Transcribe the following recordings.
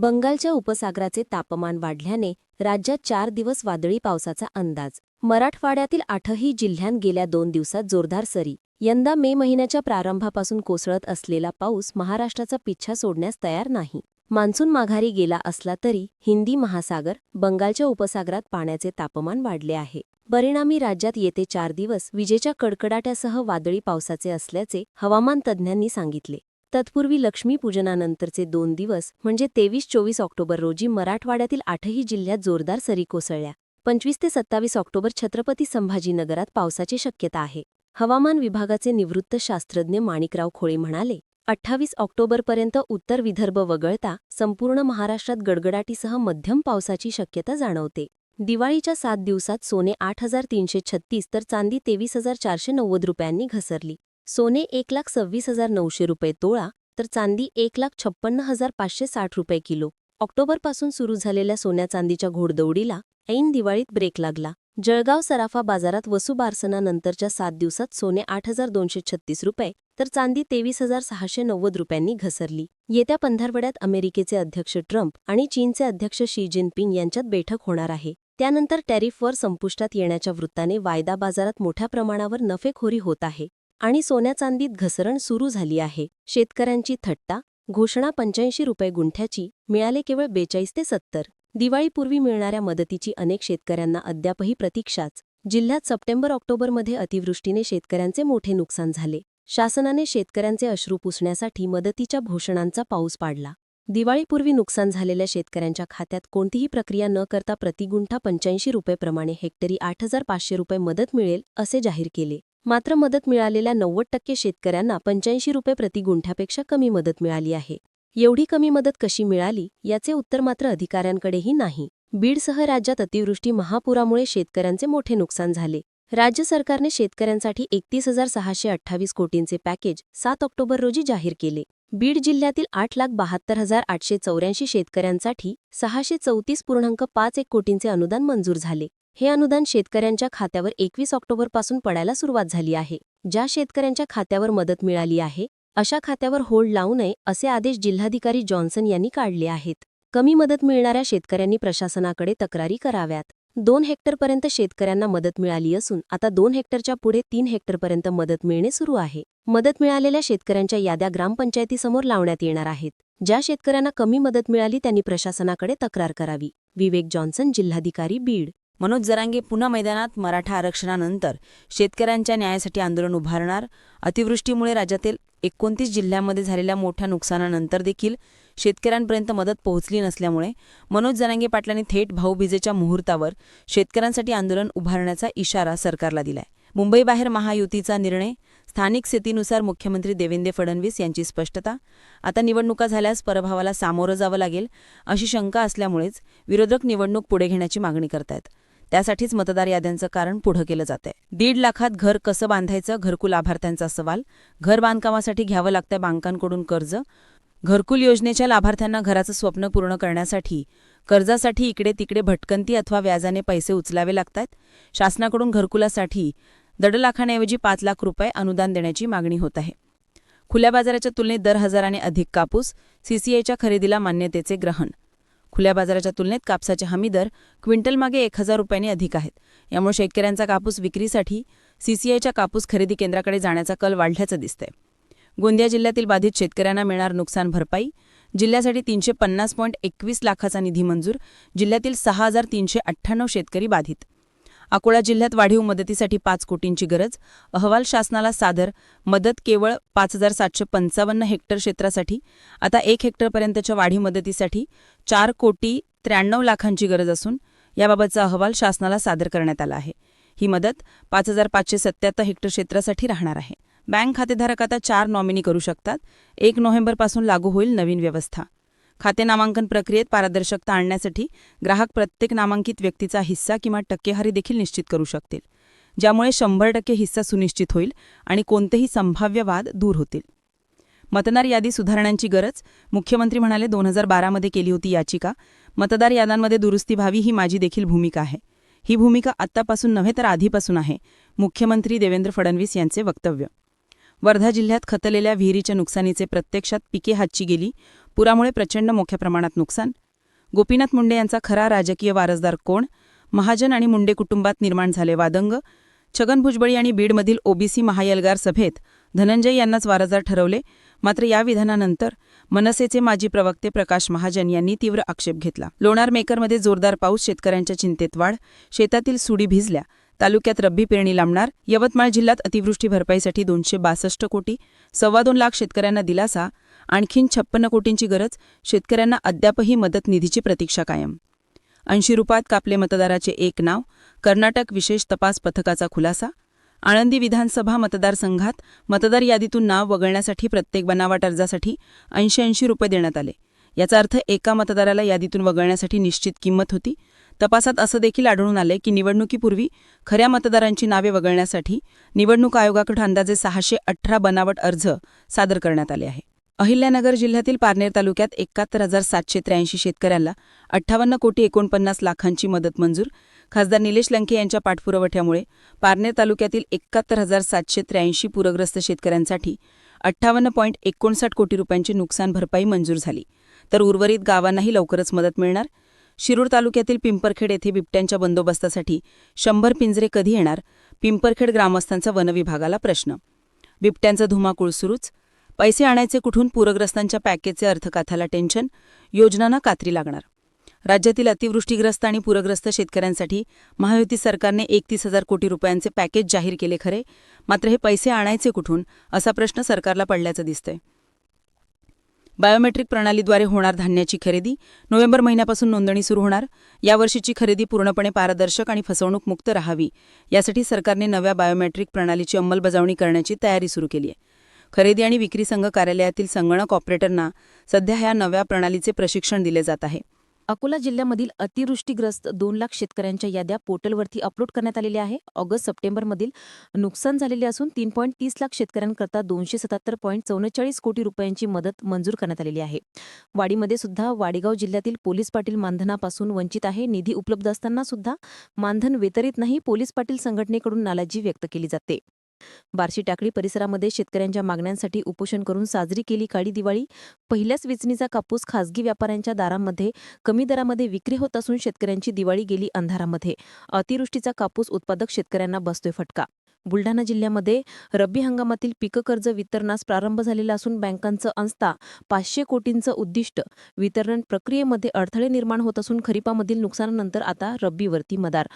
बंगालच्या उपसागराचे तापमान वाढल्याने राज्यात चार दिवस वादळी पावसाचा अंदाज. मराठवाड्यातील आठही जिल्ह्यांत गेल्या दोन दिवसात जोरदार सरी. यंदा मे महिन्याच्या प्रारंभापासून कोसळत असलेला पाऊस महाराष्ट्राचा पिच्छा सोडण्यास तयार नाही. मान्सून माघारी गेला असला तरी हिंदी महासागर बंगालच्या उपसागरात पाण्याचे तापमान वाढले आहे. परिणामी राज्यात येते चार दिवस विजेच्या कडकडाट्यासह वादळी पावसाचे असल्याचे हवामान तज्ज्ञांनी सांगितले. तत्पूर्वी लक्ष्मीपूजनानंतरचे दोन दिवस म्हणजे तेवीस चोवीस ऑक्टोबर रोजी मराठवाड्यातील आठही जिल्ह्यात जोरदार सरी कोसळल्या. पंचवीस ते सत्तावीस ऑक्टोबर छत्रपती संभाजीनगरात पावसाची शक्यता आहे. हवामान विभागाचे निवृत्त शास्त्रज्ञ माणिकराव खोळे म्हणाले अठ्ठावीस ऑक्टोबरपर्यंत उत्तर विदर्भ वगळता संपूर्ण महाराष्ट्रात गडगडाटीसह मध्यम पावसाची शक्यता जाणवते. दिवाळीच्या सात दिवसात सोने आठ हजार तीनशे छत्तीस तर चांदी तेवीस हजार चारशे नव्वद रुपयांनी घसरली. सोने एक लाख सव्वीस हजार नऊशे रुपये तोळा तर चांदी एक लाख छप्पन्न हजार पाचशे साठ रुपये किलो. ऑक्टोबरपासून सुरू झालेल्या सोन्या चांदीच्या घोडदौडीला ऐन दिवाळीत ब्रेक लागला. जळगाव सराफा बाजारात वसुबारसनानंतरच्या सात दिवसात सोने आठ हजार दोनशे छत्तीस रुपये तर चांदी तेवीस हजार सहाशे नव्वद रुपयांनी घसरली. येत्या पंधरवड्यात अमेरिकेचे अध्यक्ष ट्रम्प आणि चीनचे अध्यक्ष शी जिनपिंग यांच्यात बैठक होणार आहे. त्यानंतर टॅरिफवर संपुष्टात येण्याच्या वृत्ताने वायदा बाजारात मोठ्या प्रमाणावर नफेखोरी होत आहे. आणि सोन्या चांदीत घसरण सुरू झाली आहे. शेतकऱ्यांची थट्टा घोषणा पंच्याऐंशी रुपये गुंठ्याची मिळाले केवळ बेचाळीस ते सत्तर. दिवाळीपूर्वी मिळणाऱ्या मदतीची अनेक शेतकऱ्यांना अद्यापही प्रतीक्षाच. जिल्ह्यात सप्टेंबर ऑक्टोबरमध्ये अतिवृष्टीने शेतकऱ्यांचे मोठे नुकसान झाले. शासनाने शेतकऱ्यांचे अश्रू पुसण्यासाठी मदतीच्या घोषणांचा पाऊस पाडला. दिवाळीपूर्वी नुकसान झालेल्या शेतकऱ्यांच्या खात्यात कोणतीही प्रक्रिया न करता प्रतिगुंठा पंच्याऐंशी रुपयेप्रमाणे हेक्टरी आठ हजार पाचशे रुपये मदत मिळेल असे जाहीर केले. मात्र मदत मिळालेल्या नव्वद टक्के शेतकऱ्यांना पंच्याऐंशी रुपये प्रतिगुंठ्यापेक्षा कमी मदत मिळाली आहे. एवढी कमी मदत कशी मिळाली याचे उत्तर मात्र अधिकाऱ्यांकडेही नाही. बीडसह राज्यात अतिवृष्टी महापुरामुळे शेतकऱ्यांचे मोठे नुकसान झाले. राज्य सरकारने शेतकऱ्यांसाठी एकतीस हजार सहाशे अठ्ठावीस कोटींचे पॅकेज सात ऑक्टोबर रोजी जाहीर केले. बीड जिल्ह्यातील आठ लाख बहात्तर हजार आठशे चौऱ्याऐंशी शेतकऱ्यांसाठी सहाशे चौतीस पूर्णांक पाच एक कोटींचे अनुदान मंजूर झाले. हे अनुदान शेतकऱ्यांच्या खात्यावर एकवीस ऑक्टोबरपासून पडायला सुरुवात झाली आहे. ज्या शेतकऱ्यांच्या खात्यावर मदत मिळाली आहे अशा खात्यावर होल्ड लावू नये असे आदेश जिल्हाधिकारी जॉन्सन यांनी काढले आहेत. कमी मदत मिळणाऱ्या शेतकऱ्यांनी प्रशासनाकडे तक्रारी कराव्यात. दोन हेक्टरपर्यंत शेतकऱ्यांना मदत मिळाली असून आता दोन हेक्टरच्या पुढे तीन हेक्टरपर्यंत मदत मिळणे सुरू आहे. मदत मिळालेल्या शेतकऱ्यांच्या याद्या ग्रामपंचायतीसमोर लावण्यात येणार आहेत. ज्या शेतकऱ्यांना कमी मदत मिळाली त्यांनी प्रशासनाकडे तक्रार करावी. विवेक जॉन्सन जिल्हाधिकारी बीड. मनोज जरांगे पुन्हा मैदानात मराठा आरक्षणानंतर शेतकऱ्यांच्या न्यायासाठी आंदोलन उभारणार. अतिवृष्टीमुळे राज्यातील एकोणतीस जिल्ह्यांमध्ये झालेल्या मोठ्या नुकसानानंतर देखील शेतकऱ्यांपर्यंत मदत पोहोचली नसल्यामुळे मनोज जरांगे पाटलांनी थेट भाऊबीजेच्या मुहूर्तावर शेतकऱ्यांसाठी आंदोलन उभारण्याचा इशारा सरकारला दिलाय. मुंबईबाहेर महायुतीचा निर्णय स्थानिक स्थितीनुसार मुख्यमंत्री देवेंद्र फडणवीस यांची स्पष्टता. आता निवडणुका झाल्यास पराभवाला सामोरं जावं लागेल अशी शंका असल्यामुळेच विरोधक निवडणूक पुढे घेण्याची मागणी करतायत. त्यासाठीच मतदार याद्यांचं कारण पुढं केलं जातंय. दीड लाखात घर कसं बांधायचं? घरकुल लाभार्थ्यांचा सवाल. घर बांधकामासाठी घ्यावं लागतंय बँकांकडून कर्ज. घरकुल योजनेच्या लाभार्थ्यांना घराचं स्वप्न पूर्ण करण्यासाठी कर्जासाठी इकडे तिकडे भटकंती अथवा व्याजाने पैसे उचलावे लागतात शासनाकडून घरकुलासाठी दड लाखांऐवजी पाच लाख रुपये अनुदान देण्याची मागणी होत आहे. खुल्या बाजाराच्या तुलनेत दर हजाराने अधिक कापूस सीसीआयच्या खरेदीला मान्यतेचे ग्रहण. खुल्या बाजाराच्या तुलनेत कापसाचे हमी दर क्विंटलमागे एक हजार रुपयांनी अधिक आहेत. यामुळे शेतकऱ्यांचा कापूस विक्रीसाठी सीसीआयच्या कापूस खरेदी केंद्राकडे जाण्याचा कल वाढल्याचं दिसतंय. गोंदिया जिल्ह्यातील बाधित शेतकऱ्यांना मिळणार नुकसान भरपाई. जिल्ह्यासाठी तीनशे पन्नास पॉईंट एकवीस लाखाचा निधी मंजूर. जिल्ह्यातील सहा हजार तीनशे अठ्ठ्याण्णव शेतकरी बाधित. अकोला जिल्ह्यात वाढीव मदतीसाठी पाच कोटींची गरज. अहवाल शासनाला सादर. मदत केवळ पाच हजार सातशे पंचावन्न हेक्टर क्षेत्रासाठी. आता एक हेक्टरपर्यंतच्या वाढीव मदतीसाठी चार कोटी त्र्याण्णव लाखांची गरज असून याबाबतचा अहवाल शासनाला सादर करण्यात आला आहे. ही मदत पाच हजार पाचशे सत्याहत्तर हेक्टर क्षेत्रासाठी राहणार आहे. बँक खातेधारक आता चार नॉमिनी करू शकतात. एक नोव्हेंबरपासून लागू होईल नवीन व्यवस्था. खाते नामांकन प्रक्रियेत पारदर्शकता आणण्यासाठी ग्राहक प्रत्येक नामांकित व्यक्तीचा हिस्सा किंवा टक्केहारी देखील निश्चित करू शकतील ज्यामुळे शंभर टक्के हिस्सा सुनिश्चित होईल आणि कोणतेही संभाव्य वाद दूर होतील. मतदार यादी सुधारणांची गरज मुख्यमंत्री म्हणाले दोन हजार बारामध्ये केली होती याचिका मतदार याद्यांमध्ये दुरुस्ती व्हावी ही माझी देखील भूमिका आहे. ही भूमिका आत्तापासून नव्हे तर आधीपासून आहे मुख्यमंत्री देवेंद्र फडणवीस यांचे वक्तव्य. वर्धा जिल्ह्यात खतलेल्या विहिरीच्या नुकसानीचे प्रत्यक्षात पिके हातची गेली. पुरामुळे प्रचंड मोठ्या प्रमाणात नुकसान. गोपीनाथ मुंडे यांचा खरा राजकीय वारसदार कोण? महाजन आणि मुंडे कुटुंबात निर्माण झाले वादंग. छगन भुजबळी आणि बीडमधील ओबीसी महायलगार सभेत धनंजय यांनाच वारसदार ठरवले. मात्र या विधानानंतर मनसेचे माजी प्रवक्ते प्रकाश महाजन यांनी तीव्र आक्षेप घेतला. लोणार मेकरमध्ये जोरदार पाऊस शेतकऱ्यांच्या चिंतेत वाढ शेतातील सुडी भिजल्या. तालुक्यात रब्बी पेरणी लांबणार. यवतमाळ जिल्ह्यात अतिवृष्टी भरपाईसाठी दोनशे बासष्ट कोटी सव्वा दोन लाख शेतकऱ्यांना दिलासा आणखीन छप्पन्न कोटींची गरज शेतकऱ्यांना अद्यापही मदत निधीची प्रतीक्षा कायम. ऐंशी रुपयात कापले मतदाराचे एक नाव कर्नाटक विशेष तपास पथकाचा खुलासा आळंदी विधानसभा मतदारसंघात मतदार यादीतून नाव वगळण्यासाठी प्रत्येक बनावट अर्जासाठी ऐंशी ऐंशी रुपये देण्यात आले. याचा अर्थ एका मतदाराला यादीतून वगळण्यासाठी निश्चित किंमत होती. तपासात असं देखील आढळून आले की निवडणुकीपूर्वी खऱ्या मतदारांची नावे वगळण्यासाठी निवडणूक आयोगाकडे अंदाजे सहाशे अठरा बनावट अर्ज सादर करण्यात आले आहे अहिल्यानगर जिल्ह्यातील पारनेर तालुक्यात एकाहत्तर हजार सातशे त्र्याऐंशी शेतकऱ्यांना अठ्ठावन्न कोटी एकोणपन्नास लाखांची मदत मंजूर. खासदार निलेश लंके यांच्या पाठपुरवठ्यामुळे पारनेर तालुक्यातील एकाहत्तर हजार सातशे त्र्याऐंशी पूरग्रस्त शेतकऱ्यांसाठी अठ्ठावन्न पॉईंट एकोणसाठ कोटी रुपयांची नुकसान भरपाई मंजूर झाली. तर उर्वरित गावांनाही लवकरच मदत मिळणार. शिरूर तालुक्यातील पिंपरखेड येथे बिबट्यांच्या बंदोबस्तासाठी शंभर पिंजरे कधी येणार? पिंपरखेड ग्रामस्थांचा वनविभागाला प्रश्न. बिबट्यांचा धुमाकूळ सुरूच. पैसे आणायचे कुठून? पूरग्रस्तांच्या पॅकेजचे अर्थकाथाला टेन्शन. योजनांना कात्री लागणार. राज्यातील अतिवृष्टीग्रस्त आणि पूरग्रस्त शेतकऱ्यांसाठी महायुती सरकारने एकतीस हजार कोटी रुपयांचे पॅकेज जाहीर केले खरे. मात्र हे पैसे आणायचे कुठून? असा प्रश्न सरकारला पडल्याचं दिसतंय. बायोमेट्रिक प्रणालीद्वारे होणार धान्याची खरेदी. नोव्हेंबर महिन्यापासून नोंदणी सुरू होणार. यावर्षीची खरेदी पूर्णपणे पारदर्शक आणि फसवणूकमुक्त राहावी. यासाठी सरकारने नव्या बायोमेट्रिक प्रणालीची अंमलबजावणी करण्याची तयारी सुरू केली आहे. खरेदी आणि विक्री संघ कार्यालयातील संगणक ऑपरेटरना सध्या ह्या नव्या प्रणालीचे प्रशिक्षण दिले जात आहे. अकोला जिल्ह्यामधील अतिवृष्टीग्रस्त दोन लाख शेतकऱ्यांच्या याद्या पोर्टलवरती अपलोड करण्यात आलेल्या आहे. ऑगस्ट सप्टेंबरमधील नुकसान झालेले असून तीन पॉईंट तीस लाख शेतकऱ्यांकरता दोनशे सत्याहत्तर पॉईंट चौवेचाळीस कोटी रुपयांची मदत मंजूर करण्यात आलेली आहे. वाडीमध्ये सुद्धा वाडेगाव जिल्ह्यातील पोलीस पाटील मानधनापासून वंचित आहे. निधी उपलब्ध असताना सुद्धा मानधन वितरित नाही पोलीस पाटील संघटनेकडून नाराजी व्यक्त केली जाते. बार्शी टाकळी परिसरामध्ये शेतकऱ्यांच्या मागण्यांसाठी उपोषण करून साजरी केली काळी दिवाळी. पहिल्याच वेचणीचा कापूस खासगी व्यापाऱ्यांच्या दारामध्ये कमी दरामध्ये विक्री होत असून शेतकऱ्यांची दिवाळी गेली अंधारामध्ये. अतिवृष्टीचा कापूस उत्पादक शेतकऱ्यांना बसतोय फटका बुलढाणा जिल्ह्यामध्ये रब्बी हंगामातील पीक कर्ज वितरणास प्रारंभ झालेला असून बँकांचं अंस्ता पाचशे कोटींचं उद्दिष्ट वितरण प्रक्रियेमध्ये अडथळे निर्माण होत असून खरीपामधील नुकसानानंतर आता रब्बीवरती मदार.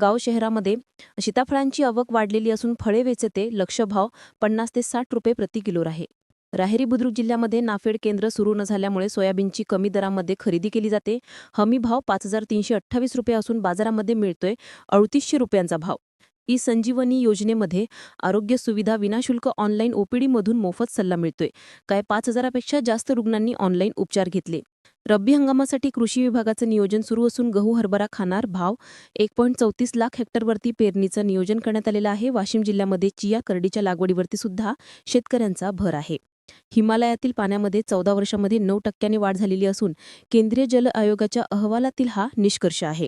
गाव शहरामध्ये सीताफळांची आवक वाढलेली असून फळे वेचते लक्षभाव पन्नास ते साठ रुपये प्रति किलो आहे राहेरी बुद्रुक जिल्ह्यामध्ये नाफेड केंद्र सुरू न झाल्यामुळे सोयाबीनची कमी दरामध्ये खरेदी केली जाते. हमी भाव पाच हजार तीनशे अठ्ठावीस रुपये असून बाजारामध्ये मिळतोय अडतीसशे रुपयांचा भाव. ई संजीवनी योजनेमध्ये आरोग्य सुविधा विनाशुल्क ऑनलाईन ओपीडीमधून मोफत सल्ला मिळतोय. काय पाच हजारापेक्षा जास्त रुग्णांनी ऑनलाईन उपचार घेतले. रब्बी हंगामासाठी कृषी विभागाचं नियोजन सुरू असून गहू हरभरा खाणार भाव एक पॉईंट चौतीस लाख हेक्टरवरती पेरणीचं नियोजन करण्यात आलेलं आहे. वाशिम जिल्ह्यामध्ये चिया करडीच्या लागवडीवरती सुद्धा शेतकऱ्यांचा भर आहे. हिमालयातील पाण्यामध्ये चौदा वर्षामध्ये नऊ टक्क्यांनी वाढ झालेली असून केंद्रीय जल आयोगाच्या अहवालातील हा निष्कर्ष आहे.